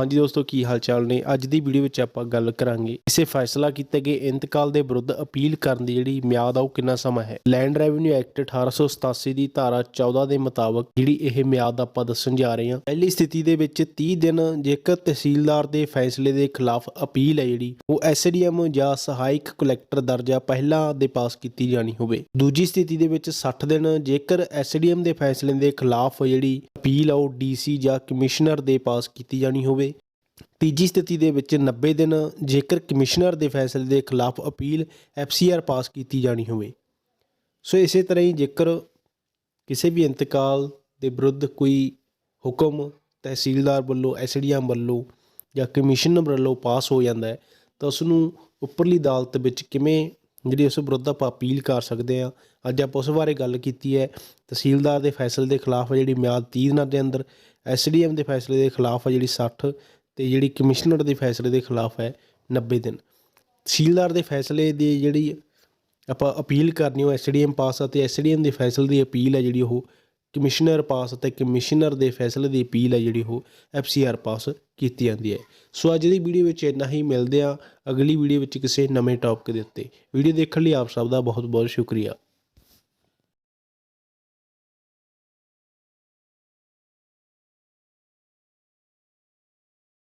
ਹਾਂਜੀ ਦੋਸਤੋ, ਕੀ ਹਾਲ ਚਾਲ ਨੇ? ਅੱਜ ਦੀ ਵੀਡੀਓ ਵਿੱਚ ਆਪਾਂ ਗੱਲ ਕਰਾਂਗੇ। ਇਸੇ ਫੈਸਲਾ ਕੀਤੇ ਗਏ ਇੰਤਕਾਲ ਦੇ ਵਿਰੁੱਧ ਅਪੀਲ ਕਰਨ ਦੀ ਜਿਹੜੀ ਮਿਆਦ ਆ, ਉਹ ਕਿੰਨਾ ਸਮਾਂ ਹੈ? ਲੈਂਡ ਰੈਵਨਿਊ ਐਕਟ 1887 ਦੀ ਧਾਰਾ 14 ਦੇ ਮੁਤਾਬਕ ਜਿਹੜੀ ਇਹ ਮਿਆਦ ਆਪਾਂ ਦੱਸਣ ਜਾ ਰਹੇ ਹਾਂ, ਪਹਿਲੀ ਸਥਿਤੀ ਦੇ ਵਿੱਚ 30 ਦਿਨ ਜੇਕਰ ਤਹਿਸੀਲਦਾਰ ਦੇ ਫੈਸਲੇ ਦੇ ਖਿਲਾਫ ਅਪੀਲ ਹੈ ਜਿਹੜੀ, ਉਹ ਐਸਡੀਐਮ ਜਾਂ ਸਹਾਇਕ ਕਲੈਕਟਰ ਦਰਜਾ ਪਹਿਲਾਂ ਦੇ ਪਾਸ ਕੀਤੀ ਜਾਣੀ ਹੋਵੇ। ਦੂਜੀ ਸਥਿਤੀ ਦੇ ਵਿੱਚ 60 ਦਿਨ ਜੇਕਰ ਐਸਡੀਐਮ ਦੇ ਫੈਸਲੇ ਦੇ ਖਿਲਾਫ ਜਿਹੜੀ ਅਪੀਲ ਆ, ਉਹ ਡੀਸੀ ਜਾਂ ਕਮਿਸ਼ਨਰ ਦੇ ਪਾਸ ਕੀਤੀ ਜਾਣੀ ਹੋਵੇ। ਤੀਜੀ ਸਥਿਤੀ ਦੇ ਵਿੱਚ 90 ਦਿਨ ਜੇਕਰ ਕਮਿਸ਼ਨਰ ਦੇ ਫੈਸਲੇ ਦੇ ਖਿਲਾਫ ਅਪੀਲ ਐਫਸੀਆਰ ਪਾਸ ਕੀਤੀ ਜਾਣੀ ਹੋਵੇ। ਸੋ ਇਸੇ ਤਰ੍ਹਾਂ ਹੀ ਜੇਕਰ ਕਿਸੇ ਵੀ ਇੰਤਕਾਲ ਦੇ ਵਿਰੁੱਧ ਕੋਈ ਹੁਕਮ ਤਹਿਸੀਲਦਾਰ ਵੱਲੋਂ ਐਸਡੀਐਮ ਵੱਲੋਂ ਜਾਂ ਕਮਿਸ਼ਨਰ ਵੱਲੋਂ ਪਾਸ ਹੋ ਜਾਂਦਾ ਹੈ, ਤਾਂ ਉਸ ਨੂੰ ਉੱਪਰਲੀ ਅਦਾਲਤ ਵਿੱਚ ਕਿਵੇਂ ਜਿਹੜੀ ਉਸ ਵਿਰੁੱਧ ਆਪਾਂ ਅਪੀਲ ਕਰ ਸਕਦੇ ਆ ਅੱਜ ਆਪਾਂ ਉਸ ਬਾਰੇ ਗੱਲ ਕੀਤੀ ਹੈ। ਤਹਿਸੀਲਦਾਰ ਦੇ ਫੈਸਲੇ ਦੇ ਖਿਲਾਫ ਜਿਹੜੀ ਮਿਆਦ 30 ਦਿਨਾਂ ਦੇ ਅੰਦਰ ਐਸਡੀਐਮ ਦੇ ਫੈਸਲੇ ਦੇ ਖਿਲਾਫ ਜਿਹੜੀ 60 ਅਤੇ ਜਿਹੜੀ ਕਮਿਸ਼ਨਰ ਦੇ ਫੈਸਲੇ ਦੇ ਖਿਲਾਫ ਹੈ 90 ਦਿਨ। ਤਹਿਸੀਲਦਾਰ ਦੇ ਫੈਸਲੇ ਦੀ ਜਿਹੜੀ ਆਪਾਂ ਅਪੀਲ ਕਰਨੀ ਉਹ ਐਸਡੀਐਮ ਪਾਸ ਅਤੇ ਐਸਡੀਐਮ ਦੇ ਫੈਸਲੇ ਦੀ ਅਪੀਲ ਹੈ ਜਿਹੜੀ ਉਹ ਕਮਿਸ਼ਨਰ ਪਾਸ ਅਤੇ ਕਮਿਸ਼ਨਰ ਦੇ ਫੈਸਲੇ ਦੀ ਅਪੀਲ ਹੈ ਜਿਹੜੀ ਉਹ ਐਫਸੀਆਰ ਪਾਸ ਕੀਤੀ ਜਾਂਦੀ ਹੈ। ਸੋ ਅੱਜ ਦੀ ਵੀਡੀਓ ਵਿੱਚ ਇੰਨਾ ਹੀ। ਮਿਲਦੇ ਆ ਅਗਲੀ ਵੀਡੀਓ ਵਿੱਚ ਕਿਸੇ ਨਵੇਂ ਟੌਪਿਕ ਦੇ ਉੱਤੇ। ਵੀਡੀਓ ਦੇਖਣ ਲਈ ਆਪ ਸਭ ਦਾ ਬਹੁਤ ਬਹੁਤ ਸ਼ੁਕਰੀਆ।